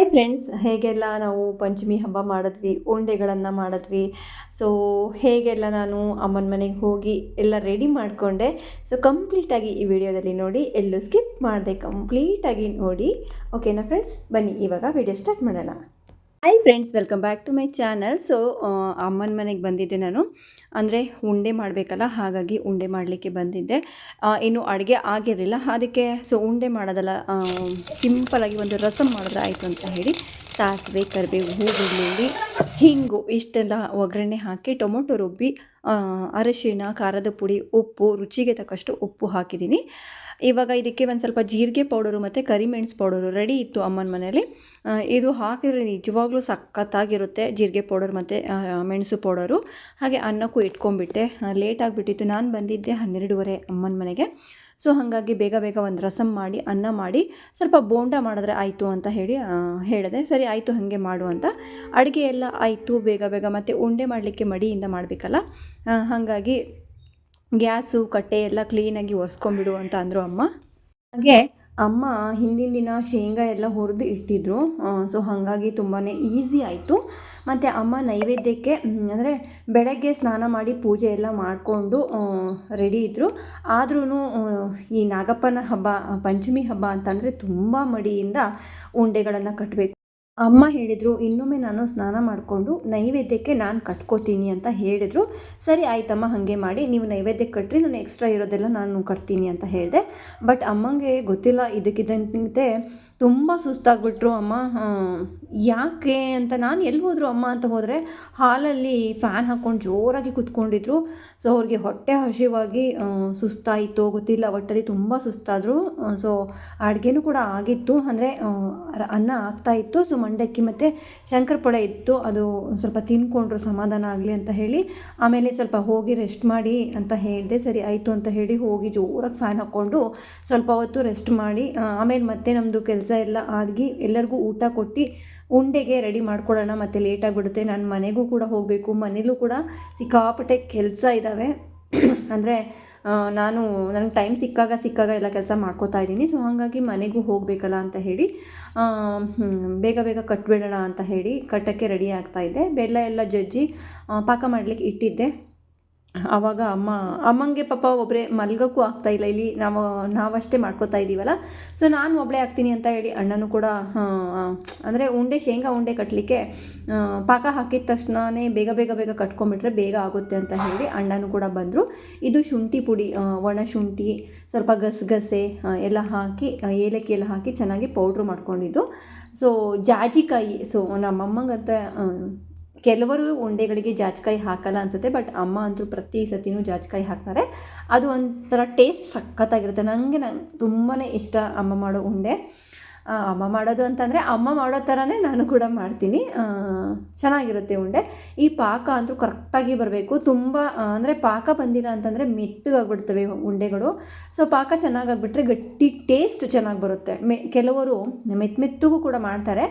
Hi friends ಹೇಗೆಲ್ಲ ನಾವು ಪಂಚಮಿ ಹಬ್ಬ ಮಾಡಿದ್ವಿ, ಉಂಡೆಗಳನ್ನು ಮಾಡಿದ್ವಿ. ಸೊ ಹೇಗೆಲ್ಲ ನಾನು ಅಮ್ಮನ ಮನೆಗೆ ಹೋಗಿ ಎಲ್ಲ ರೆಡಿ ಮಾಡಿಕೊಂಡೆ. ಸೊ ಕಂಪ್ಲೀಟಾಗಿ ಈ ವಿಡಿಯೋದಲ್ಲಿ ನೋಡಿ, ಎಲ್ಲೂ ಸ್ಕಿಪ್ ಮಾಡಿದೆ ಕಂಪ್ಲೀಟಾಗಿ ನೋಡಿ. ಓಕೆನಾ ಫ್ರೆಂಡ್ಸ್ ಬನ್ನಿ, ಇವಾಗ ವಿಡಿಯೋ ಸ್ಟಾರ್ಟ್ ಮಾಡೋಣ. Hi friends welcome back to my channel so ಅಮ್ಮನ ಮನೆಗೆ ಬಂದಿದ್ದೆ ನಾನು. ಅಂದರೆ ಉಂಡೆ ಮಾಡಬೇಕಲ್ಲ, ಹಾಗಾಗಿ ಉಂಡೆ ಮಾಡಲಿಕ್ಕೆ ಬಂದಿದ್ದೆ. ಇನ್ನು ಅಡುಗೆ ಆಗಿರಲಿಲ್ಲ. ಅದಕ್ಕೆ ಸೊ ಉಂಡೆ ಮಾಡೋದಲ್ಲ ಸಿಂಪಲಾಗಿ ಒಂದು ರಸಮ್ ಮಾಡಿದ್ರೆ ಆಯಿತು ಅಂತ ಹೇಳಿ, ಸಾಸಿವೆ, ಕರಿಬೇವು ಹೂ ಬೆಳ್ಳುಳ್ಳಿ, ಹಿಂಗು ಇಷ್ಟೆಲ್ಲ ಒಗ್ಗರಣೆ ಹಾಕಿ, ಟೊಮೊಟೊ ರುಬ್ಬಿ ಅರಶಿನ ಖಾರದ ಪುಡಿ, ಉಪ್ಪು, ರುಚಿಗೆ ತಕ್ಕಷ್ಟು ಉಪ್ಪು ಹಾಕಿದ್ದೀನಿ. ಇವಾಗ ಇದಕ್ಕೆ ಒಂದು ಸ್ವಲ್ಪ ಜೀರಿಗೆ ಪೌಡರು ಮತ್ತು ಕರಿಮೆಣಸು ಪೌಡರು ರೆಡಿ ಇತ್ತು ಅಮ್ಮನ ಮನೇಲಿ. ಇದು ಹಾಕಿದ್ರೆ ನಿಜವಾಗ್ಲೂ ಸಖತ್ತಾಗಿರುತ್ತೆ ಜೀರಿಗೆ ಪೌಡರ್ ಮತ್ತು ಮೆಣಸು ಪೌಡರು. ಹಾಗೆ ಅನ್ನಕ್ಕೂ ಇಟ್ಕೊಂಡ್ಬಿಟ್ಟೆ. ಲೇಟ್ ಆಗಿಬಿಟ್ಟಿತ್ತು. ನಾನು ಬಂದಿದ್ದೆ ಹನ್ನೆರಡುವರೆ ಅಮ್ಮನ ಮನೆಗೆ. ಸೊ ಹಾಗಾಗಿ ಬೇಗ ಬೇಗ ಒಂದು ರಸಮ್ ಮಾಡಿ, ಅನ್ನ ಮಾಡಿ ಸ್ವಲ್ಪ ಬೋಂಡ ಮಾಡಿದ್ರೆ ಆಯಿತು ಅಂತ ಹೇಳಿ ಹೇಳಿದೆ. ಸರಿ, ಆಯಿತು, ಹಾಗೆ ಮಾಡು ಅಂತ. ಅಡುಗೆ ಎಲ್ಲ ಆಯಿತು ಬೇಗ ಬೇಗ. ಮತ್ತು ಉಂಡೆ ಮಾಡಲಿಕ್ಕೆ ಮಡಿಯಿಂದ ಮಾಡಬೇಕಲ್ಲ? ಹಾಗಾಗಿ ಗ್ಯಾಸು, ಕಟ್ಟೆ ಎಲ್ಲ ಕ್ಲೀನಾಗಿ ಒರೆಸ್ಕೊಂಬಿಡು ಅಂತ ಅಂದರು ಅಮ್ಮ. ಹಾಗೆ ಅಮ್ಮ ಹಿಂದಿನ ದಿನ ಶೇಂಗಾ ಎಲ್ಲ ಹುರಿದು ಇಟ್ಟಿದ್ರು. ಸೊ ಹಾಗಾಗಿ ತುಂಬಾ ಈಸಿ ಆಯಿತು. ಮತ್ತು ಅಮ್ಮ ನೈವೇದ್ಯಕ್ಕೆ ಅಂದರೆ ಬೆಳಗ್ಗೆ ಸ್ನಾನ ಮಾಡಿ ಪೂಜೆ ಎಲ್ಲ ಮಾಡಿಕೊಂಡು ರೆಡಿ ಇದ್ದರು ಆದ್ರೂ ಈ ನಾಗಪ್ಪನ ಹಬ್ಬ ಪಂಚಮಿ ಹಬ್ಬ ಅಂತಂದರೆ ತುಂಬ ಮಡಿಯಿಂದ ಉಂಡೆಗಳನ್ನು ಕಟ್ಟಬೇಕು ಅಮ್ಮ ಹೇಳಿದರು, ಇನ್ನೊಮ್ಮೆ ನಾನು ಸ್ನಾನ ಮಾಡಿಕೊಂಡು ನೈವೇದ್ಯಕ್ಕೆ ನಾನು ಕಟ್ಕೋತೀನಿ ಅಂತ ಹೇಳಿದರು. ಸರಿ ಆಯ್ತಮ್ಮ, ಹಾಗೆ ಮಾಡಿ, ನೀವು ನೈವೇದ್ಯಕ್ಕೆ ಕಟ್ಟ್ರಿ ನಾನು ಎಕ್ಸ್ಟ್ರಾ ಇರೋದೆಲ್ಲ ನಾನು ಕಟ್ತೀನಿ ಅಂತ ಹೇಳಿದೆ. ಬಟ್ ಅಮ್ಮಂಗೆ ಗೊತ್ತಿಲ್ಲ, ಇದಕ್ಕಿದ್ದಂತೆ ತುಂಬ ಸುಸ್ತಾಗ್ಬಿಟ್ರು, ಅಮ್ಮ. ಯಾಕೆ ಅಂತ ನಾನು ಎಲ್ಲಿ ಹೋದರು ಅಮ್ಮ ಅಂತ ಹೋದರೆ ಹಾಲಲ್ಲಿ ಫ್ಯಾನ್ ಹಾಕ್ಕೊಂಡು ಜೋರಾಗಿ ಕುತ್ಕೊಂಡಿದ್ರು. ಸೊ ಅವ್ರಿಗೆ ಹೊಟ್ಟೆ ಹಸಿವಾಗಿ ಸುಸ್ತಾಯಿತು ಗೊತ್ತಿಲ್ಲ. ಒಟ್ಟಲ್ಲಿ ತುಂಬ ಸುಸ್ತಾದರು. ಸೊ ಅಡುಗೆನೂ ಕೂಡ ಆಗಿತ್ತು. ಅಂದರೆ ಅನ್ನ ಆಗ್ತಾ ಇತ್ತು. ಸೊ ಮಂಡಕ್ಕಿ ಮತ್ತು ಶಂಕರಪೊಳೆ ಇತ್ತು. ಅದು ಸ್ವಲ್ಪ ತಿನ್ಕೊಂಡ್ರು, ಸಮಾಧಾನ ಆಗಲಿ ಅಂತ ಹೇಳಿ. ಆಮೇಲೆ ಸ್ವಲ್ಪ ಹೋಗಿ ರೆಸ್ಟ್ ಮಾಡಿ ಅಂತ ಹೇಳಿದೆ, ಸರಿ ಆಯಿತು ಅಂತ ಹೇಳಿ ಹೋಗಿ ಜೋರಾಗಿ ಫ್ಯಾನ್ ಹಾಕ್ಕೊಂಡು ಸ್ವಲ್ಪ ಹೊತ್ತು ರೆಸ್ಟ್ ಮಾಡಿ ಆಮೇಲೆ ಮತ್ತೆ ನಮ್ಮದು ಕೆಲಸ ಎಲ್ಲ ಆಗಿ ಎಲ್ಲರಿಗೂ ಊಟ ಕೊಟ್ಟು ಉಂಡೆಗೆ ರೆಡಿ ಮಾಡ್ಕೊಳ್ಳೋಣ. ಮತ್ತು ಲೇಟಾಗಿಬಿಡುತ್ತೆ ನಾನು ಮನೆಗೂ ಕೂಡ ಹೋಗಬೇಕು. ಮನೇಲೂ ಕೂಡ ಸಿಕ್ಕಾಪಟ್ಟೆ ಕೆಲಸ ಇದ್ದಾವೆ ಅಂದರೆ ನಾನು ನನಗೆ ಟೈಮ್ ಸಿಕ್ಕಾಗ ಸಿಕ್ಕಾಗ ಎಲ್ಲ ಕೆಲಸ ಮಾಡ್ಕೋತಾ ಇದ್ದೀನಿ. ಸೊ ಹಾಗಾಗಿ ಮನೆಗೂ ಹೋಗಬೇಕಲ್ಲ ಅಂತ ಹೇಳಿ ಬೇಗ ಬೇಗ ಕಟ್ಬಿಡೋಣ ಅಂತ ಹೇಳಿ ಕಟ್ಟಕ್ಕೆ ರೆಡಿ ಆಗ್ತಾ ಇದ್ದೆ. ಬೆಲ್ಲ ಎಲ್ಲ ಜಜ್ಜಿ ಪಾಕ ಮಾಡಲಿಕ್ಕೆ ಇಟ್ಟಿದ್ದೆ. ಆವಾಗ ಅಮ್ಮ, ಅಮ್ಮಂಗೆ ಪಾಪ ಒಬ್ಬರೇ ಮಲ್ಗೋಕ್ಕೂ ಇಲ್ಲ. ಇಲ್ಲಿ ನಾವು, ನಾವಷ್ಟೇ ಮಾಡ್ಕೋತಾ ಇದ್ದೀವಲ್ಲ ಸೊ ನಾನು ಒಬ್ಬಳೇ ಆಗ್ತೀನಿ ಅಂತ ಹೇಳಿ ಅಣ್ಣನೂ ಕೂಡ ಅಂದರೆ ಉಂಡೆ, ಶೇಂಗಾ ಉಂಡೆ ಕಟ್ಟಲಿಕ್ಕೆ ಪಾಕ ಹಾಕಿದ ತಕ್ಷಣವೇ ಬೇಗ ಬೇಗ ಬೇಗ ಕಟ್ಕೊಂಬಿಟ್ರೆ ಬೇಗ ಆಗುತ್ತೆ ಅಂತ ಹೇಳಿ ಅಣ್ಣನೂ ಕೂಡ ಬಂದರು. ಇದು ಶುಂಠಿ ಪುಡಿ ಒಣ ಶುಂಠಿ, ಸ್ವಲ್ಪ ಗಸಗಸೆ ಎಲ್ಲ ಹಾಕಿ ಏಲಕ್ಕಿ ಎಲ್ಲ ಹಾಕಿ ಚೆನ್ನಾಗಿ ಪೌಡ್ರು ಮಾಡ್ಕೊಂಡಿದ್ದು. ಸೊ ಜಾಜಿಕಾಯಿ ಸೊ ನಮ್ಮಮ್ಮಂಗಂತ ಕೆಲವರು ಉಂಡೆಗಳಿಗೆ ಜಾಜ್ಕಾಯಿ ಹಾಕಲ್ಲ ಅನಿಸುತ್ತೆ ಬಟ್ ಅಮ್ಮ ಅಂತೂ ಪ್ರತಿ ಸತಿನೂ ಜಾಜ್ಕಾಯಿ ಹಾಕ್ತಾರೆ. ಅದು ಒಂಥರ ಟೇಸ್ಟ್ ಸಖತ್ತಾಗಿರುತ್ತೆ. ನನಗೆ ನಂಗೆ ತುಂಬಾ ಇಷ್ಟ ಅಮ್ಮ ಮಾಡೋ ಉಂಡೆ. ಅಮ್ಮ ಮಾಡೋದು ಅಂತಂದರೆ ಅಮ್ಮ ಮಾಡೋ ಥರನೇ ನಾನು ಕೂಡ ಮಾಡ್ತೀನಿ. ಚೆನ್ನಾಗಿರುತ್ತೆ ಉಂಡೆ. ಈ ಪಾಕ ಅಂತೂ ಕರೆಕ್ಟಾಗಿ ಬರಬೇಕು. ತುಂಬ ಅಂದರೆ ಪಾಕ ಬಂದಿಲ್ಲ ಅಂತಂದರೆ ಮೆತ್ತಗಾಗ್ಬಿಡ್ತವೆ ಉಂಡೆಗಳು. ಸೊ ಪಾಕ ಚೆನ್ನಾಗಾಗ್ಬಿಟ್ರೆ ಗಟ್ಟಿ ಟೇಸ್ಟ್ ಚೆನ್ನಾಗಿ ಬರುತ್ತೆ. ಮೆ, ಕೆಲವರು ಮೆತ್ತ ಮೆತ್ತಗೂ ಕೂಡ ಮಾಡ್ತಾರೆ.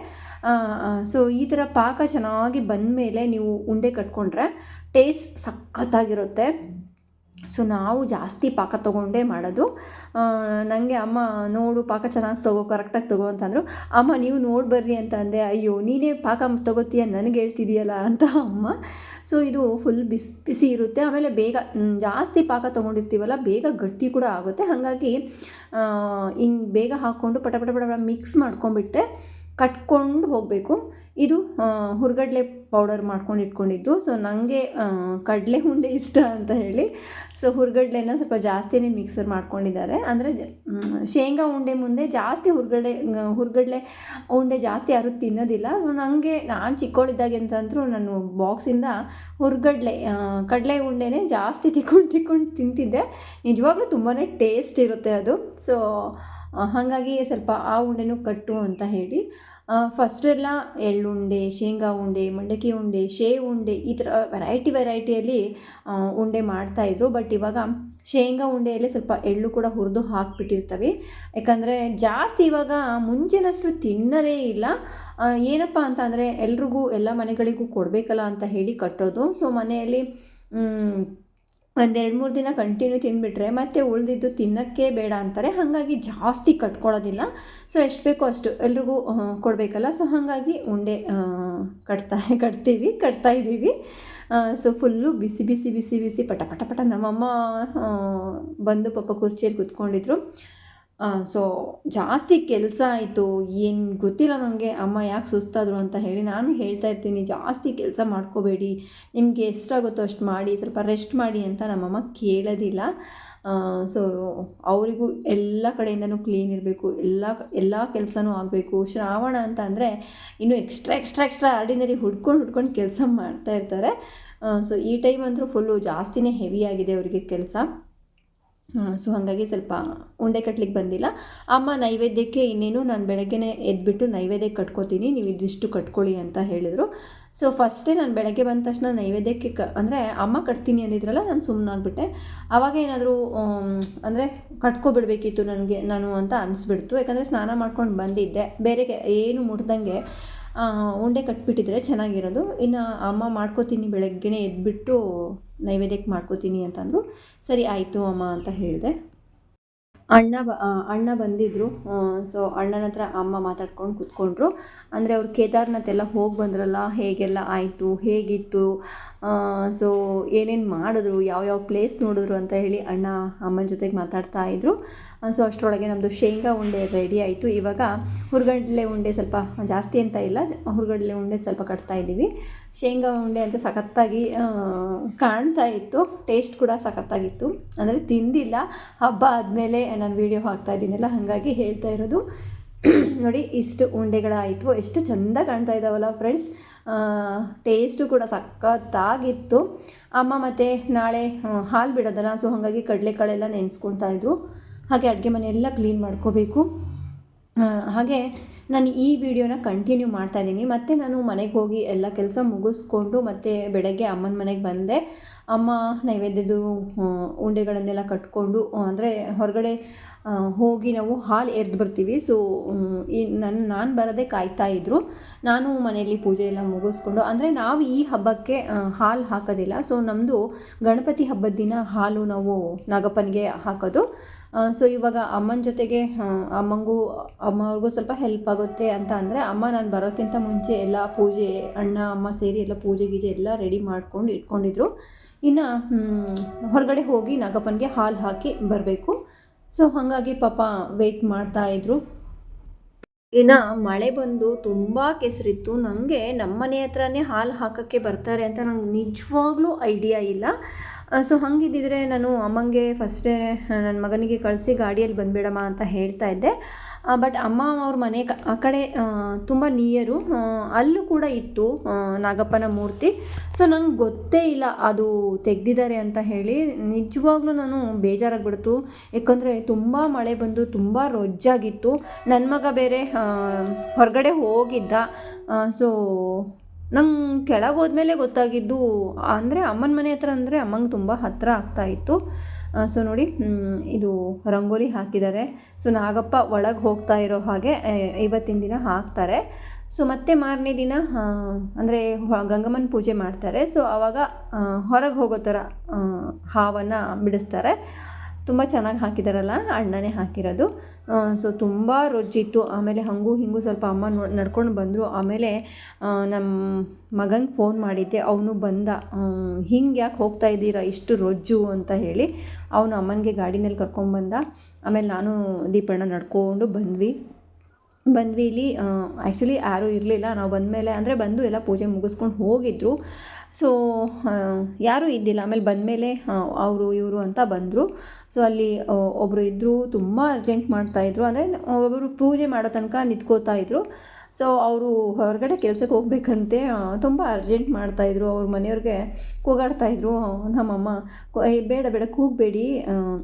ಸೊ ಈ ಥರ ಪಾಕ ಚೆನ್ನಾಗಿ ಬಂದಮೇಲೆ ನೀವು ಉಂಡೆ ಕಟ್ಕೊಂಡ್ರೆ ಟೇಸ್ಟ್ ಸಖತ್ತಾಗಿರುತ್ತೆ. ಸೊ ನಾವು ಜಾಸ್ತಿ ಪಾಕ ತೊಗೊಂಡೇ ಮಾಡೋದು. ನನಗೆ ಅಮ್ಮ ನೋಡು ಪಾಕ ಚೆನ್ನಾಗಿ ತಗೋ ಕರೆಕ್ಟಾಗಿ ತಗೋ ಅಂತಂದರು, ಅಮ್ಮ, ನೀವು ನೋಡಿ ಬರ್ರಿ ಅಂತ ಅಂದೆ, ಅಯ್ಯೋ, ನೀನೇ ಪಾಕ ತಗೋತೀಯ, ನನಗೆ ಹೇಳ್ತಿದೀಯಲ್ಲ ಅಂತ ಅಮ್ಮ. ಸೊ ಇದು ಫುಲ್ ಬಿಸಿ ಬಿಸಿ ಇರುತ್ತೆ. ಆಮೇಲೆ ಬೇಗ ಜಾಸ್ತಿ ಪಾಕ ತೊಗೊಂಡಿರ್ತೀವಲ್ಲ, ಬೇಗ ಗಟ್ಟಿ ಕೂಡ ಆಗುತ್ತೆ. ಹಾಗಾಗಿ ಹಿಂಗೆ ಬೇಗ ಹಾಕ್ಕೊಂಡು ಪಟ ಪಟ ಪಟ ಮಿಕ್ಸ್ ಮಾಡ್ಕೊಂಬಿಟ್ರೆ ಕಟ್ಕೊಂಡು ಹೋಗಬೇಕು. ಇದು ಹುರ್ಗಡ್ಲೆ ಪೌಡರ್ ಮಾಡ್ಕೊಂಡು ಇಟ್ಕೊಂಡಿದ್ದು. ಸೊ ನನಗೆ ಕಡಲೆ ಉಂಡೆ ಇಷ್ಟ ಅಂತ ಹೇಳಿ. ಸೊ ಹುರ್ಗಡ್ಲೆನ ಸ್ವಲ್ಪ ಜಾಸ್ತಿನೇ ಮಿಕ್ಸರ್ ಮಾಡ್ಕೊಂಡಿದ್ದಾರೆ. ಅಂದರೆ ಶೇಂಗಾ ಉಂಡೆ ಮುಂದೆ ಜಾಸ್ತಿ ಹುರ್ಗಡ್ಲೆ ಹುರ್ಗಡ್ಲೆ ಉಂಡೆ ಜಾಸ್ತಿ ಯಾರೂ ತಿನ್ನೋದಿಲ್ಲ. ನನಗೆ ನಾನು ಚಿಕ್ಕವಳಿದ್ದಾಗೆ ಅಂತಂದ್ರು ನಾನು ಬಾಕ್ಸಿಂದ ಹುರ್ಗಡ್ಲೆ ಕಡಲೆ ಉಂಡೆನೇ ಜಾಸ್ತಿ ತಿಕ್ಕೊಂಡು ತಿಕ್ಕೊಂಡು ತಿಂತಿದ್ದೆ. ನಿಜವಾಗ್ಲೂ ತುಂಬಾ ಟೇಸ್ಟ್ ಇರುತ್ತೆ ಅದು. ಸೊ ಹಾಗಾಗಿ ಸ್ವಲ್ಪ ಆ ಉಂಡೆನೂ ಕಟ್ಟು ಅಂತ ಹೇಳಿ ಫಸ್ಟ್ ಎಲ್ಲ ಎಳ್ಳುಂಡೆ, ಶೇಂಗಾ ಉಂಡೆ, ಮಂಡಕ್ಕಿ ಉಂಡೆ, ಶೇ ಉಂಡೆ ಈ ಥರ ವೆರೈಟಿ ವೆರೈಟಿಯಲ್ಲಿ ಉಂಡೆ ಮಾಡ್ತಾಯಿದ್ರು ಬಟ್ ಇವಾಗ ಶೇಂಗಾ ಉಂಡೆಯಲ್ಲಿ ಸ್ವಲ್ಪ ಎಳ್ಳು ಕೂಡ ಹುರಿದು ಹಾಕಿಬಿಟ್ಟಿರ್ತವೆ. ಯಾಕಂದರೆ ಜಾಸ್ತಿ ಇವಾಗ ಮುಂಚಿನಷ್ಟು ತಿನ್ನೋದೇ ಇಲ್ಲ. ಏನಪ್ಪ ಅಂತ ಅಂದರೆ ಎಲ್ರಿಗೂ ಎಲ್ಲ ಮನೆಗಳಿಗೂ ಕೊಡಬೇಕಲ್ಲ ಅಂತ ಹೇಳಿ ಕಟ್ಟೋದು. ಸೊ ಮನೆಯಲ್ಲಿ ಒಂದೆರಡು ಮೂರು ದಿನ ಕಂಟಿನ್ಯೂ ತಿಂದುಬಿಟ್ರೆ ಮತ್ತೆ ಉಳಿದಿದ್ದು ತಿನ್ನಕ್ಕೆ ಬೇಡ ಅಂತಾರೆ. ಹಾಗಾಗಿ ಜಾಸ್ತಿ ಕಟ್ಕೊಳ್ಳೋದಿಲ್ಲ. ಸೊ ಎಷ್ಟು ಬೇಕೋ ಅಷ್ಟು ಎಲ್ರಿಗೂ ಕೊಡಬೇಕಲ್ಲ. ಸೊ ಹಾಗಾಗಿ ಉಂಡೆ ಕಟ್ತಾ, ಕಟ್ತೀವಿ, ಕಟ್ತಾ ಇದ್ದೀವಿ. ಸೊ ಫುಲ್ಲು ಬಿಸಿ ಬಿಸಿ ಬಿಸಿ ಬಿಸಿ ಪಟ ಪಟ ಪಟ ನಮ್ಮಮ್ಮ ಬಂದು ಪಾಪ ಕುರ್ಚಿಯಲ್ಲಿ ಕೂತ್ಕೊಂಡಿದ್ರು. ಸೊ ಜಾಸ್ತಿ ಕೆಲಸ ಆಯಿತು, ಏನು ಗೊತ್ತಿಲ್ಲ ನನಗೆ ಅಮ್ಮ ಯಾಕೆ ಸುಸ್ತಾದರು ಅಂತ ಹೇಳಿ ನಾನು ಹೇಳ್ತಾ ಇರ್ತೀನಿ, ಜಾಸ್ತಿ ಕೆಲಸ ಮಾಡ್ಕೋಬೇಡಿ, ನಿಮಗೆ ಎಷ್ಟಾಗುತ್ತೋ ಅಷ್ಟು ಮಾಡಿ, ಸ್ವಲ್ಪ ರೆಸ್ಟ್ ಮಾಡಿ ಅಂತ ನಮ್ಮಮ್ಮ ಕೇಳೋದಿಲ್ಲ. ಸೊ ಅವರಿಗೂ ಎಲ್ಲ ಕಡೆಯಿಂದನೂ ಕ್ಲೀನ್ ಇರಬೇಕು, ಎಲ್ಲ ಎಲ್ಲ ಕೆಲಸನೂ ಆಗಬೇಕು. ಶ್ರಾವಣ ಅಂತ ಅಂದರೆ ಇನ್ನೂ ಎಕ್ಸ್ಟ್ರಾ ಎಕ್ಸ್ಟ್ರಾ ಎಕ್ಸ್ಟ್ರಾ ಆರ್ಡಿನರಿ ಹುಡ್ಕೊಂಡು ಹುಡ್ಕೊಂಡು ಕೆಲಸ ಮಾಡ್ತಾ ಇರ್ತಾರೆ. ಸೊ ಈ ಟೈಮ್ ಅಂತೂ ಫುಲ್ಲು ಜಾಸ್ತಿನೇ ಹೆವಿ ಆಗಿದೆ ಅವರಿಗೆ ಕೆಲಸ. ಸೊ ಹಾಗಾಗಿ ಸ್ವಲ್ಪ ಉಂಡೆ ಕಟ್ಲಿಕ್ಕೆ ಬಂದಿಲ್ಲ. ಅಮ್ಮ, ನೈವೇದ್ಯಕ್ಕೆ ಇನ್ನೇನು ನಾನು ಬೆಳಗ್ಗೆನೇ ಎದ್ಬಿಟ್ಟು ನೈವೇದ್ಯಕ್ಕೆ ಕಟ್ಕೋತೀನಿ, ನೀವು ಇದಿಷ್ಟು ಕಟ್ಕೊಳ್ಳಿ ಅಂತ ಹೇಳಿದರು. ಸೊ ಫಸ್ಟೇ ನಾನು ಬೆಳಗ್ಗೆ ಬಂದ ತಕ್ಷಣ ನೈವೇದ್ಯಕ್ಕೆ ಕ, ಅಂದರೆ ಅಮ್ಮ ಕಟ್ತೀನಿ ಅಂದಿದ್ರಲ್ಲ, ನಾನು ಸುಮ್ಮನಾಗ್ಬಿಟ್ಟೆ ಆವಾಗ ಏನಾದರೂ ಅಂದರೆ ಕಟ್ಕೊಬಿಡ್ಬೇಕಿತ್ತು ನನಗೆ, ನಾನು ಅಂತ ಅನಿಸ್ಬಿಡ್ತು. ಯಾಕಂದರೆ ಸ್ನಾನ ಮಾಡ್ಕೊಂಡು ಬಂದಿದ್ದೆ. ಬೇರೆ ಏನು ಮುಟ್ದಂಗೆ ಉಂಡೆ ಕಟ್ಬಿಟ್ಟಿದ್ರೆ ಚೆನ್ನಾಗಿರೋದು. ಇನ್ನು ಅಮ್ಮ ಮಾಡ್ಕೋತೀನಿ ಬೆಳಗ್ಗೆನೇ ಎದ್ಬಿಟ್ಟು ನೈವೇದ್ಯಕ್ಕೆ ಮಾಡ್ಕೋತೀನಿ ಅಂತಂದರು, ಸರಿ ಆಯಿತು ಅಮ್ಮ ಅಂತ ಹೇಳಿದೆ. ಅಣ್ಣ ಬ ಅಣ್ಣ ಬಂದಿದ್ದರು ಸೊ ಅಣ್ಣನ ಹತ್ರ ಅಮ್ಮ ಮಾತಾಡ್ಕೊಂಡು ಕೂತ್ಕೊಂಡ್ರು. ಅಂದರೆ ಅವ್ರು ಕೇದಾರ್ನಾಥ್ ಎಲ್ಲ ಹೋಗಿ ಬಂದ್ರಲ್ಲ, ಹೇಗೆಲ್ಲ ಆಯಿತು, ಹೇಗಿತ್ತು ಸೊ ಏನೇನು ಮಾಡಿದ್ರು, ಯಾವ್ಯಾವ ಪ್ಲೇಸ್ ನೋಡಿದ್ರು ಅಂತ ಹೇಳಿ ಅಣ್ಣ, ಅಮ್ಮನ ಜೊತೆಗೆ ಮಾತಾಡ್ತಾ ಇದ್ದರು ಸೊ ಅಷ್ಟರೊಳಗೆ ನಮ್ಮದು ಶೇಂಗಾ ಉಂಡೆ ರೆಡಿ ಆಯಿತು. ಇವಾಗ ಹುರ್ಗಡ್ಲೆ ಉಂಡೆ ಸ್ವಲ್ಪ ಜಾಸ್ತಿ ಅಂತ ಇಲ್ಲ, ಹುರ್ಗಡ್ಲೆ ಉಂಡೆ ಸ್ವಲ್ಪ ಕಟ್ತಾ ಇದ್ದೀವಿ. ಶೇಂಗಾ ಉಂಡೆ ಅಂತ ಸಖತ್ತಾಗಿ ಕಾಣ್ತಾ ಇತ್ತು. ಟೇಸ್ಟ್ ಕೂಡ ಸಖತ್ತಾಗಿತ್ತು. ಅಂದರೆ ತಿಂದಿಲ್ಲ, ಹಬ್ಬ ಆದಮೇಲೆ ನಾನು ವೀಡಿಯೋ ಹಾಕ್ತಾ ಇದ್ದೀನಲ್ಲ, ಹಾಗಾಗಿ ಹೇಳ್ತಾ ಇರೋದು. ನೋಡಿ, ಇಷ್ಟು ಉಂಡೆಗಳಾಯಿತು. ಎಷ್ಟು ಚೆಂದ ಕಾಣ್ತಾ ಇದ್ದಾವಲ್ಲ ಫ್ರೆಂಡ್ಸ್ ಟೇಸ್ಟು ಕೂಡ ಸಖತ್ತಾಗಿತ್ತು. ಅಮ್ಮ ಮತ್ತು ನಾಳೆ ಹಾಲು ಬಿಡೋದಲ್ಲ ಸೊ ಹಾಗಾಗಿ ಕಡಲೆಕಾಳೆಲ್ಲ ನೆನೆಸ್ಕೊಳ್ತಾ ಇದ್ರು. ಹಾಗೆ ಅಡುಗೆ ಮನೆಯೆಲ್ಲ ಕ್ಲೀನ್ ಮಾಡ್ಕೋಬೇಕು. ಹಾಗೆ ನಾನು ಈ ವಿಡಿಯೋನ ಕಂಟಿನ್ಯೂ ಮಾಡ್ತಾ ಇದ್ದೀನಿ. ಮತ್ತು ನಾನು ಮನೆಗೆ ಹೋಗಿ ಎಲ್ಲ ಕೆಲಸ ಮುಗಿಸ್ಕೊಂಡು ಮತ್ತು ಬೆಳಗ್ಗೆ ಅಮ್ಮನ ಮನೆಗೆ ಬಂದೆ. ಅಮ್ಮ ನೈವೇದ್ಯದ್ದು ಉಂಡೆಗಳನ್ನೆಲ್ಲ ಕಟ್ಕೊಂಡು ಅಂದರೆ ಹೊರಗಡೆ ಹೋಗಿ ನಾವು ಹಾಲು ಎರ್ದು ಬರ್ತೀವಿ. ಸೊ ಈ ನನ್ನ ನಾನು ಬರೋದೇ ಕಾಯ್ತಾ ಇದ್ದರು ನಾನು ಮನೆಯಲ್ಲಿ ಪೂಜೆ ಎಲ್ಲ ಮುಗಿಸ್ಕೊಂಡು, ಅಂದರೆ ನಾವು ಈ ಹಬ್ಬಕ್ಕೆ ಹಾಲು ಹಾಕೋದಿಲ್ಲ. ಸೊ ನಮ್ಮದು ಗಣಪತಿ ಹಬ್ಬದ ದಿನ ಹಾಲು ನಾವು ನಾಗಪ್ಪನಿಗೆ ಹಾಕೋದು. ಸೊ ಇವಾಗ ಅಮ್ಮನ ಜೊತೆಗೆ ಅಮ್ಮಂಗೂ, ಅಮ್ಮವ್ರಿಗೂ ಸ್ವಲ್ಪ ಹೆಲ್ಪ್ ಆಗುತ್ತೆ ಅಂತ ಅಂದರೆ, ಅಮ್ಮ ನಾನು ಬರೋಕ್ಕಿಂತ ಮುಂಚೆ ಎಲ್ಲ ಪೂಜೆ, ಅಣ್ಣ, ಅಮ್ಮ ಸೇರಿ ಎಲ್ಲ ಪೂಜೆ ಗೀಜೆ ಎಲ್ಲ ರೆಡಿ ಮಾಡ್ಕೊಂಡು ಇಟ್ಕೊಂಡಿದ್ರು. ಇನ್ನು ಹೊರಗಡೆ ಹೋಗಿ ನಾಗಪ್ಪನಿಗೆ ಹಾಲು ಹಾಕಿ ಬರಬೇಕು. ಸೊ ಹಾಗಾಗಿ ಪಾಪ ವೆಯ್ಟ್ ಮಾಡ್ತಾ ಇದ್ರು. ಇನ್ನು ಮಳೆ ಬಂದು ತುಂಬ ಕೆಸರಿತ್ತು. ನನಗೆ ನಮ್ಮ ಮನೆ ಹತ್ರನೇ ಹಾಲು ಹಾಕೋಕ್ಕೆ ಬರ್ತಾರೆ ಅಂತ ನಂಗೆ ನಿಜವಾಗ್ಲೂ ಐಡಿಯಾ ಇಲ್ಲ. ಸೊ ಹಂಗಿದ್ದಿದ್ರೆ ನಾನು ಅಮ್ಮಂಗೆ ಫಸ್ಟೇ ನನ್ನ ಮಗನಿಗೆ ಕಳಿಸಿ ಗಾಡಿಯಲ್ಲಿ ಬಂದುಬಿಡಮ್ಮ ಅಂತ ಹೇಳ್ತಾ ಇದ್ದೆ. ಬಟ್ ಅಮ್ಮ ಅವ್ರ ಮನೆ ಆ ಕಡೆ ತುಂಬ ನಿಯರು ಅಲ್ಲೂ ಕೂಡ ಇತ್ತು ನಾಗಪ್ಪನ ಮೂರ್ತಿ. ಸೊ ನಂಗೆ ಗೊತ್ತೇ ಇಲ್ಲ ಅದು ತೆಗೆದಿದ್ದಾರೆ ಅಂತ ಹೇಳಿ. ನಿಜವಾಗ್ಲೂ ನಾನು ಬೇಜಾರಾಗ್ಬಿಡ್ತು. ಯಾಕಂದರೆ ತುಂಬ ಮಳೆ ಬಂದು ತುಂಬ ರೊಜ್ಜಾಗಿತ್ತು. ನನ್ನ ಮಗ ಬೇರೆ ಹೊರಗಡೆ ಹೋಗಿದ್ದ. ಸೊ ನಂಗೆ ಕೆಳಗೆ ಹೋದ್ಮೇಲೆ ಗೊತ್ತಾಗಿದ್ದು, ಅಂದರೆ ಅಮ್ಮನ ಮನೆ ಹತ್ರ ಅಂದರೆ ಅಮ್ಮಂಗೆ ತುಂಬ ಹತ್ತಿರ ಆಗ್ತಾ ಇತ್ತು. ಸೊ ನೋಡಿ ಇದು ರಂಗೋಲಿ ಹಾಕಿದ್ದಾರೆ. ಸೊ ನಾಗಪ್ಪ ಒಳಗೆ ಹೋಗ್ತಾ ಇರೋ ಹಾಗೆ ಇವತ್ತಿನ ದಿನ ಹಾಕ್ತಾರೆ. ಸೊ ಮತ್ತೆ ಮಾರನೇ ದಿನ ಅಂದರೆ ಗಂಗಮ್ಮನ ಪೂಜೆ ಮಾಡ್ತಾರೆ. ಸೊ ಆವಾಗ ಹೊರಗೆ ಹೋಗೋ ಥರ ಹಾವನ್ನು ಬಿಡಿಸ್ತಾರೆ. ತುಂಬ ಚೆನ್ನಾಗಿ ಹಾಕಿದಾರಲ್ಲ, ಅಣ್ಣನೇ ಹಾಕಿರೋದು. ಸೊ ತುಂಬ ರೊಜ್ಜಿತ್ತು ಆಮೇಲೆ ಹಾಗೂ ಹಿಂಗೂ ಸ್ವಲ್ಪ ಅಮ್ಮ ನೋ, ನಡ್ಕೊಂಡು ಬಂದರು. ಆಮೇಲೆ ನಮ್ಮ ಮಗಂಗೆ ಫೋನ್ ಮಾಡಿದ್ದೆ. ಅವನು ಬಂದ. ಹಿಂಗೆ ಯಾಕೆ ಹೋಗ್ತಾ ಇದ್ದೀರಾ? ಇಷ್ಟು ರೊಜ್ಜು ಅಂತ ಹೇಳಿ ಅವನು ಅಮ್ಮನಿಗೆ ಗಾಡಿನಲ್ಲಿ ಕರ್ಕೊಂಡ್ಬಂದ ಆಮೇಲೆ ನಾನು ದೀಪಣ್ಣ ನಡ್ಕೊಂಡು ಬಂದ್ವಿ. ಬಂದ್ವಿ ಇಲ್ಲಿ ಆ್ಯಕ್ಚುಲಿ ಯಾರೂ ಇರಲಿಲ್ಲ. ನಾವು ಬಂದಮೇಲೆ ಅಂದರೆ ಬಂದು ಎಲ್ಲ ಪೂಜೆ ಮುಗಿಸ್ಕೊಂಡು ಹೋಗಿದ್ರು. ಸೊ ಯಾರೂ ಇದ್ದಿಲ್ಲ. ಆಮೇಲೆ ಬಂದಮೇಲೆ ಅವರು, ಇವರು ಅಂತ ಬಂದರು. ಸೊ ಅಲ್ಲಿ ಒಬ್ಬರು ಇದ್ದರು ತುಂಬ ಅರ್ಜೆಂಟ್ ಮಾಡ್ತಾಯಿದ್ರು ಅಂದರೆ ಒಬ್ಬರು ಪೂಜೆ ಮಾಡೋ ತನಕ ನಿಂತ್ಕೋತಾ ಇದ್ದರು ಸೊ ಅವರು ಹೊರಗಡೆ ಕೆಲಸಕ್ಕೆ ಹೋಗ್ಬೇಕಂತೆ ತುಂಬ ಅರ್ಜೆಂಟ್ ಮಾಡ್ತಾಯಿದ್ರು ಅವ್ರ ಮನೆಯವ್ರಿಗೆ ಕೂಗಾಡ್ತಾಯಿದ್ರು ನಮ್ಮಮ್ಮ. ಬೇಡ ಬೇಡ, ಕೂಗಬೇಡಿ.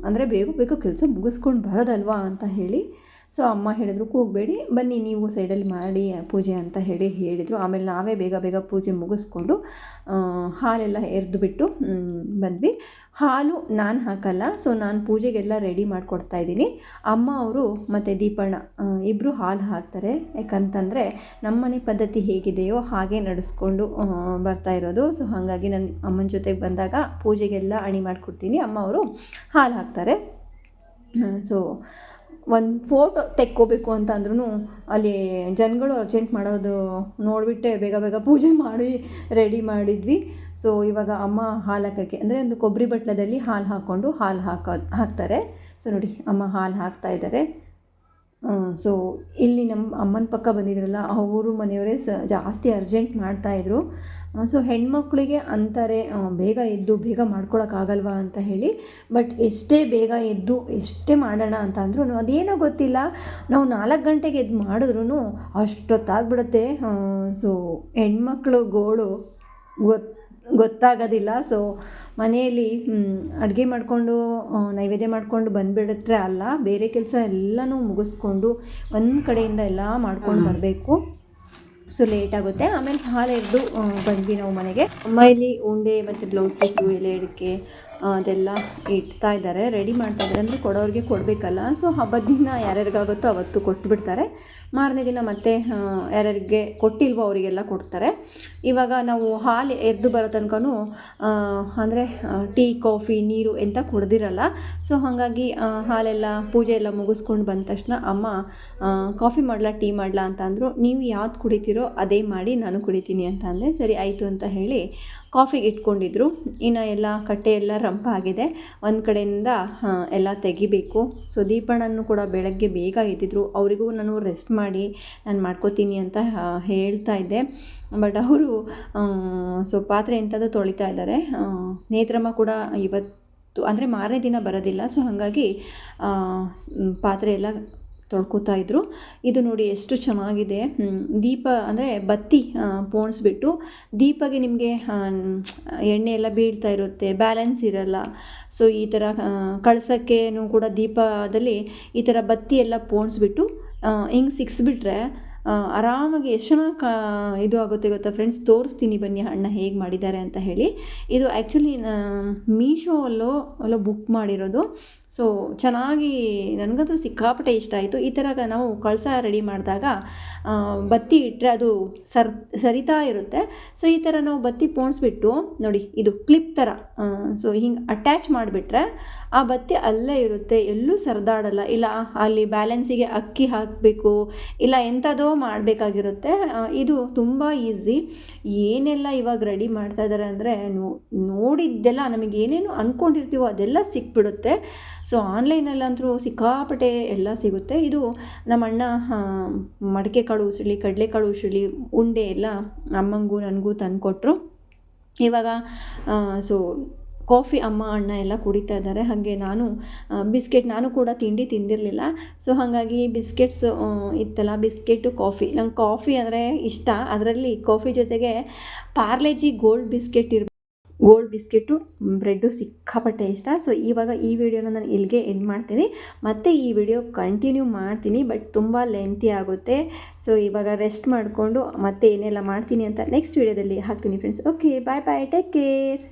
ಅಂದರೆ, ಬೇಗ ಬೇಗ ಕೆಲಸ ಮುಗಿಸ್ಕೊಂಡು ಬರೋದಲ್ವಾ ಅಂತ ಹೇಳಿ ಸೊ ಅಮ್ಮ ಹೇಳಿದ್ರು, ಕೂಗಬೇಡಿ, ಬನ್ನಿ ನೀವು ಸೈಡಲ್ಲಿ ಮಾಡಿ ಪೂಜೆ ಅಂತ ಹೇಳಿ ಹೇಳಿದರು. ಆಮೇಲೆ ನಾವೇ ಬೇಗ ಬೇಗ ಪೂಜೆ ಮುಗಿಸ್ಕೊಂಡು ಹಾಲೆಲ್ಲ ಎರೆದು ಬಿಟ್ಟು ಬಂದ್ವಿ. ಹಾಲು ನಾನು ಹಾಕಲ್ಲ, ಸೊ ನಾನು ಪೂಜೆಗೆಲ್ಲ ರೆಡಿ ಮಾಡಿಕೊಡ್ತಾ ಇದ್ದೀನಿ. ಅಮ್ಮ ಅವರು ಮತ್ತು ದೀಪಣ್ಣ ಇಬ್ಬರು ಹಾಲು ಹಾಕ್ತಾರೆ. ಯಾಕಂತಂದರೆ ನಮ್ಮನೆ ಪದ್ಧತಿ ಹೇಗಿದೆಯೋ ಹಾಗೆ ನಡೆಸ್ಕೊಂಡು ಬರ್ತಾ ಇರೋದು. ಸೊ ಹಾಗಾಗಿ ನನ್ನ ಅಮ್ಮನ ಜೊತೆಗೆ ಬಂದಾಗ ಪೂಜೆಗೆಲ್ಲ ಅಣಿ ಮಾಡಿಕೊಡ್ತೀನಿ. ಅಮ್ಮ ಅವರು ಹಾಲು ಹಾಕ್ತಾರೆ. ಸೊ ಒಂದು ಫೋಟೋ ತೆಕ್ಕೋಬೇಕು ಅಂತ ಅಂದ್ರೂ ಅಲ್ಲಿ ಜನಗಳು ಅರ್ಜೆಂಟ್ ಮಾಡೋದು ನೋಡಿಬಿಟ್ಟೆ ಬೇಗ ಬೇಗ ಪೂಜೆ ಮಾಡಿ ರೆಡಿ ಮಾಡಿದ್ವಿ. ಸೊ ಇವಾಗ ಅಮ್ಮ ಹಾಲು ಹಾಕೋಕ್ಕೆ, ಅಂದರೆ ಒಂದು ಕೊಬ್ಬರಿ ಬಟ್ಲದಲ್ಲಿ ಹಾಲು ಹಾಕ್ಕೊಂಡು ಹಾಲು ಹಾಕೋ ಹಾಕ್ತಾರೆ. ಸೊ ನೋಡಿ, ಅಮ್ಮ ಹಾಲು ಹಾಕ್ತಾ ಇದ್ದಾರೆ ಸೊ ಇಲ್ಲಿ ನಮ್ಮ ಅಮ್ಮನ ಪಕ್ಕ ಬಂದಿದ್ರಲ್ಲ, ಅವರು ಮನೆಯವರೇ ಸ, ಜಾಸ್ತಿ ಅರ್ಜೆಂಟ್ ಮಾಡ್ತಾಯಿದ್ರು ಸೊ ಹೆಣ್ಮಕ್ಳಿಗೆ ಅಂತಾರೆ ಬೇಗ ಎದ್ದು, ಬೇಗ ಮಾಡ್ಕೊಳಕ್ಕಾಗಲ್ವಾ ಅಂತ ಹೇಳಿ. ಬಟ್ ಎಷ್ಟೇ ಬೇಗ ಎದ್ದು, ಎಷ್ಟೇ ಮಾಡೋಣ ಅಂತ ಅಂದ್ರೂ ಅದೇನೋ ಗೊತ್ತಿಲ್ಲ. ನಾವು ನಾಲ್ಕು ಗಂಟೆಗೆ ಎದ್ದು ಮಾಡಿದ್ರೂ ಅಷ್ಟೊತ್ತಾಗ್ಬಿಡುತ್ತೆ. ಸೊ ಹೆಣ್ಮಕ್ಳು ಗೋಳು ಗೊತ್ತು ಗೊತ್ತಾಗೋದಿಲ್ಲ. ಸೊ ಮನೆಯಲ್ಲಿ ಅಡುಗೆ ಮಾಡಿಕೊಂಡು ನೈವೇದ್ಯ ಮಾಡಿಕೊಂಡು ಬಂದುಬಿಟ್ರೆ ಅಲ್ಲ ಬೇರೆ ಕೆಲಸ ಎಲ್ಲನೂ ಮುಗಿಸ್ಕೊಂಡು ಒಂದು ಕಡೆಯಿಂದ ಎಲ್ಲ ಮಾಡ್ಕೊಂಡು ಬರಬೇಕು. ಸೊ ಲೇಟ್ ಆಗುತ್ತೆ. ಆಮೇಲೆ ಹಾಲು ಎರೆದು ಬಂದ್ವಿ ನಾವು ಮನೆಗೆ. ಅಮ್ಮ ಇಲ್ಲಿ ಉಂಡೆ ಮತ್ತು ಬ್ಲೌಸ್ ಪೀಸು ಎಲೆ ಅಡಿಕೆ ಅದೆಲ್ಲ ಇಡ್ತಾ ಇದ್ದಾರೆ. ರೆಡಿ ಮಾಡ್ತಾ ಇದ್ದಾರೆ. ಅಂದರೆ ಕೊಡೋರಿಗೆ ಕೊಡಬೇಕಲ್ಲ. ಸೊ ಹಬ್ಬದ ದಿನ ಯಾರ್ಯಾರಿಗಾಗುತ್ತೋ ಅವತ್ತು ಕೊಟ್ಬಿಡ್ತಾರೆ. ಮಾರನೇ ದಿನ ಮತ್ತೆ ಯಾರ್ಯಾರಿಗೆ ಕೊಟ್ಟಿಲ್ವೋ ಅವರಿಗೆಲ್ಲ ಕೊಡ್ತಾರೆ. ಇವಾಗ ನಾವು ಹಾಲು ಎದ್ದು ಬರೋ ತನಕನೂ ಅಂದರೆ ಟೀ, ಕಾಫಿ, ನೀರು ಎಂತ ಕುಡ್ದಿರಲ್ಲ. ಸೊ ಹಾಗಾಗಿ ಹಾಲೆಲ್ಲ ಪೂಜೆ ಎಲ್ಲ ಮುಗಿಸ್ಕೊಂಡು ಬಂದ ತಕ್ಷಣ ಅಮ್ಮ ಕಾಫಿ ಮಾಡಲ, ಟೀ ಮಾಡಲ ಅಂತ ಅಂದರು, ನೀವು ಯಾವ್ದು ಕುಡಿತೀರೋ ಅದೇ ಮಾಡಿ ನಾನು ಕುಡಿತೀನಿ ಅಂತ ಅಂದೆ ಸರಿ, ಆಯಿತು ಅಂತ ಹೇಳಿ ಕಾಫಿಗೆ ಇಟ್ಕೊಂಡಿದ್ರು. ಇನ್ನು ಎಲ್ಲ ಕಟ್ಟೆ ಎಲ್ಲ ರಂಪ ಆಗಿದೆ. ಒಂದು ಕಡೆಯಿಂದ ಎಲ್ಲ ತೆಗಿಬೇಕು. ಸೊ ಕೂಡ ಬೆಳಗ್ಗೆ ಬೇಗ ಎದ್ದಿದ್ರು ಅವರಿಗೂ ನಾನು ರೆಸ್ಟ್ ಮಾಡಿ, ನಾನು ಮಾಡ್ಕೋತೀನಿ ಅಂತ ಹೇಳ್ತಾ ಇದ್ದೆ. ಬಟ್ ಅವರು ಸೊ, ಪಾತ್ರೆ ಎಂಥದ್ದು ತೊಳಿತಾ ಇದ್ದಾರೆ. ನೇತ್ರಮ್ಮ ಕೂಡ ಇವತ್ತು, ಅಂದರೆ ಮಾರನೇ ದಿನ ಬರೋದಿಲ್ಲ. ಸೊ ಹಾಗಾಗಿ ಪಾತ್ರೆ ಎಲ್ಲ ತೊಳ್ಕೊತಾ ಇದ್ರು. ಇದು ನೋಡಿ ಎಷ್ಟು ಚೆನ್ನಾಗಿದೆ. ದೀಪ ಅಂದರೆ ಬತ್ತಿ ಪೋಣಿಸ್ಬಿಟ್ಟು ದೀಪಗೆ ನಿಮಗೆ ಎಣ್ಣೆ ಎಲ್ಲ ಬೀಳ್ತಾ ಇರುತ್ತೆ, ಬ್ಯಾಲೆನ್ಸ್ ಇರಲ್ಲ. ಸೊ ಈ ಥರ ಕಳ್ಸೋಕ್ಕೇನು ಕೂಡ ದೀಪದಲ್ಲಿ ಈ ಥರ ಬತ್ತಿ ಎಲ್ಲ ಪೋಣಿಸ್ಬಿಟ್ಟು ಹಿಂಗೆ ಸಿಕ್ಸ್ಬಿಟ್ರೆ ಆರಾಮಾಗಿ ಎಷ್ಟು ಜನ ಕಾ, ಇದು ಆಗುತ್ತೆ ಗೊತ್ತಾ ಫ್ರೆಂಡ್ಸ್ ತೋರಿಸ್ತೀನಿ ಬನ್ನಿ ಅಣ್ಣ ಹೇಗೆ ಮಾಡಿದ್ದಾರೆ ಅಂತ ಹೇಳಿ. ಇದು ಆ್ಯಕ್ಚುಲಿ ಮೀಶೋ ಅಲ್ಲೋ ಅಲ್ಲೋ ಬುಕ್ ಮಾಡಿರೋದು. ಸೊ ಚೆನ್ನಾಗಿ ನನಗಂತೂ ಸಿಕ್ಕಾಪಟ್ಟೆ ಇಷ್ಟ ಆಯಿತು. ಈ ಥರ ನಾವು ಕಳಸ ರೆಡಿ ಮಾಡಿದಾಗ ಬತ್ತಿ ಇಟ್ಟರೆ ಅದು ಸರ್, ಸರಿತಾ ಇರುತ್ತೆ. ಸೊ ಈ ಥರ ನಾವು ಬತ್ತಿ ಪೋಣಿಸ್ಬಿಟ್ಟು, ನೋಡಿ, ಇದು ಕ್ಲಿಪ್ ಥರ ಸೊ ಹಿಂಗೆ ಅಟ್ಯಾಚ್ ಮಾಡಿಬಿಟ್ರೆ ಆ ಬತ್ತಿ ಅಲ್ಲೇ ಇರುತ್ತೆ, ಎಲ್ಲೂ ಸರಿದಾಡಲ್ಲ. ಇಲ್ಲ, ಅಲ್ಲಿ ಬ್ಯಾಲೆನ್ಸಿಗೆ ಅಕ್ಕಿ ಹಾಕಬೇಕು, ಇಲ್ಲ ಎಂಥದೋ ಮಾಡಬೇಕಾಗಿರುತ್ತೆ. ಇದು ತುಂಬ ಈಸಿ ಏನೆಲ್ಲ ಇವಾಗ ರೆಡಿ ಮಾಡ್ತಾ ಇದ್ದಾರೆ ಅಂದರೆ ನೋಡಿದ್ದೆಲ್ಲ ನಮಗೆ ಏನೇನು ಅಂದ್ಕೊಂಡಿರ್ತೀವೋ ಅದೆಲ್ಲ ಸಿಕ್ಬಿಡುತ್ತೆ. ಸೊ ಆನ್ಲೈನಲ್ಲಂತೂ ಸಿಕ್ಕಾಪಟ್ಟೆ ಎಲ್ಲ ಸಿಗುತ್ತೆ. ಇದು ನಮ್ಮ ಅಣ್ಣ ಮಡಿಕೆ ಕಾಳು ಉಸುಳಿ ಕಡಲೆಕಾಳು ಉಸುಳಿ ಉಂಡೆ ಎಲ್ಲ ಅಮ್ಮಂಗೂ ನನಗೂ ತಂದುಕೊಟ್ರು. ಇವಾಗ ಸೊ ಕಾಫಿ ಅಮ್ಮ ಅಣ್ಣ ಎಲ್ಲ ಕುಡಿತಾ ಇದ್ದಾರೆ. ಹಾಗೆ ನಾನು ಬಿಸ್ಕೆಟ್ ನಾನು ಕೂಡ ತಿಂಡಿ ತಿಂದಿರಲಿಲ್ಲ. ಸೊ ಹಾಗಾಗಿ ಬಿಸ್ಕೆಟ್ಸ್ ಇತ್ತಲ್ಲ, ಬಿಸ್ಕೆಟು, ಕಾಫಿ. ನಂಗೆ ಕಾಫಿ ಅಂದರೆ ಇಷ್ಟ. ಅದರಲ್ಲಿ ಕಾಫಿ ಜೊತೆಗೆ ಪಾರ್ಲೆಜಿ ಗೋಲ್ಡ್ ಬಿಸ್ಕೆಟ್ ಇರ್ ಗೋಲ್ಡ್ ಬಿಸ್ಕೆಟು, ಬ್ರೆಡ್ಡು ಸಿಕ್ಕಾಪಟ್ಟೆ ಇಷ್ಟ. ಸೊ ಇವಾಗ ಈ ವಿಡಿಯೋನ ನಾನು ಇಲ್ಲಿಗೆ ಎಂಡ್ ಮಾಡ್ತೀನಿ. ಮತ್ತೆ ಈ ವಿಡಿಯೋ ಕಂಟಿನ್ಯೂ ಮಾಡ್ತೀನಿ ಬಟ್ ತುಂಬ ಲೆಂತಿ ಆಗುತ್ತೆ. ಸೊ ಇವಾಗ ರೆಸ್ಟ್ ಮಾಡಿಕೊಂಡು ಮತ್ತೆ ಏನೆಲ್ಲ ಮಾಡ್ತೀನಿ ಅಂತ ನೆಕ್ಸ್ಟ್ ವಿಡಿಯೋದಲ್ಲಿ ಹಾಕ್ತೀನಿ friends okay bye bye take care